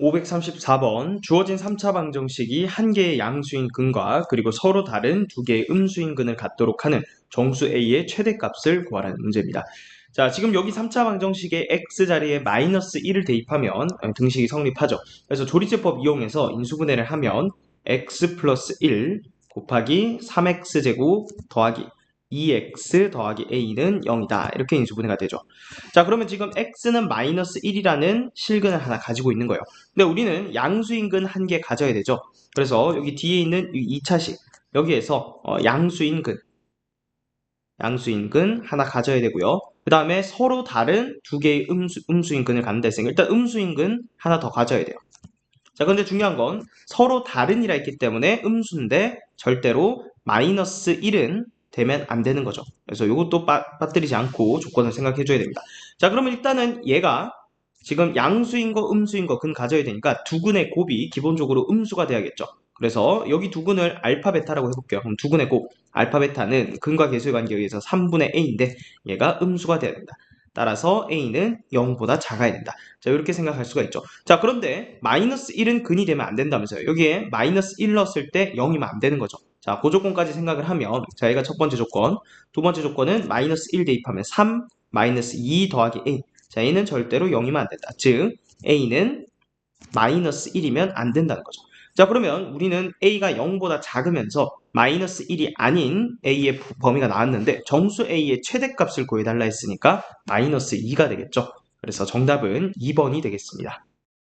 534번 주어진 3차 방정식이 한 개의 양수인 근과 그리고 서로 다른 두 개의 음수인 근을 갖도록 하는 정수 A의 최대값을 구하라는 문제입니다. 자, 지금 여기 3차 방정식의 x 자리에 마이너스 1을 대입하면 어, 등식이 성립하죠. 그래서 조리제법 이용해서 인수분해를 하면 x 플러스 1 곱하기 3x제곱 더하기 2x 더하기 a는 0이다. 이렇게 인수분해가 되죠. 자, 그러면 지금 x는 마이너스 1이라는 실근을 하나 가지고 있는 거예요. 근데 우리는 양수인근 한 개 가져야 되죠. 그래서 여기 뒤에 있는 이 2차식 여기에서 어, 양수인근 양수인근 하나 가져야 되고요. 그 다음에 서로 다른 두 개의 음수, 음수인근을 갖는다 했으니까 일단 음수인근 하나 더 가져야 돼요. 자, 근데 중요한 건 서로 다른이라 했기 때문에 음수인데 절대로 마이너스 1은 되면 안 되는 거죠. 그래서 이것도 빠, 빠뜨리지 않고 조건을 생각해 줘야 됩니다. 자, 그러면 일단은 얘가 지금 양수인 거, 음수인 거 근 가져야 되니까 두 근의 곱이 기본적으로 음수가 돼야겠죠. 그래서 여기 두 근을 알파 베타라고 해볼게요. 그럼 두 근의 곱 알파 베타는 근과 계수의 관계에 의해서 3분의 a인데 얘가 음수가 돼야 된다. 따라서 a는 0보다 작아야 된다. 자 이렇게 생각할 수가 있죠. 자 그런데 마이너스 1은 근이 되면 안 된다면서요. 여기에 마이너스 1 넣었을 때 0이면 안 되는 거죠. 자, 그 조건까지 생각을 하면 자, 얘가 첫 번째 조건. 두 번째 조건은 마이너스 1 대입하면 3 마이너스 2 더하기 a. 자, 얘는 절대로 0이면 안 된다. 즉, a는 마이너스 1이면 안 된다는 거죠. 자, 그러면 우리는 a가 0보다 작으면서 마이너스 1이 아닌 a의 범위가 나왔는데 정수 a의 최대값을 구해달라 했으니까 마이너스 2가 되겠죠. 그래서 정답은 2번이 되겠습니다.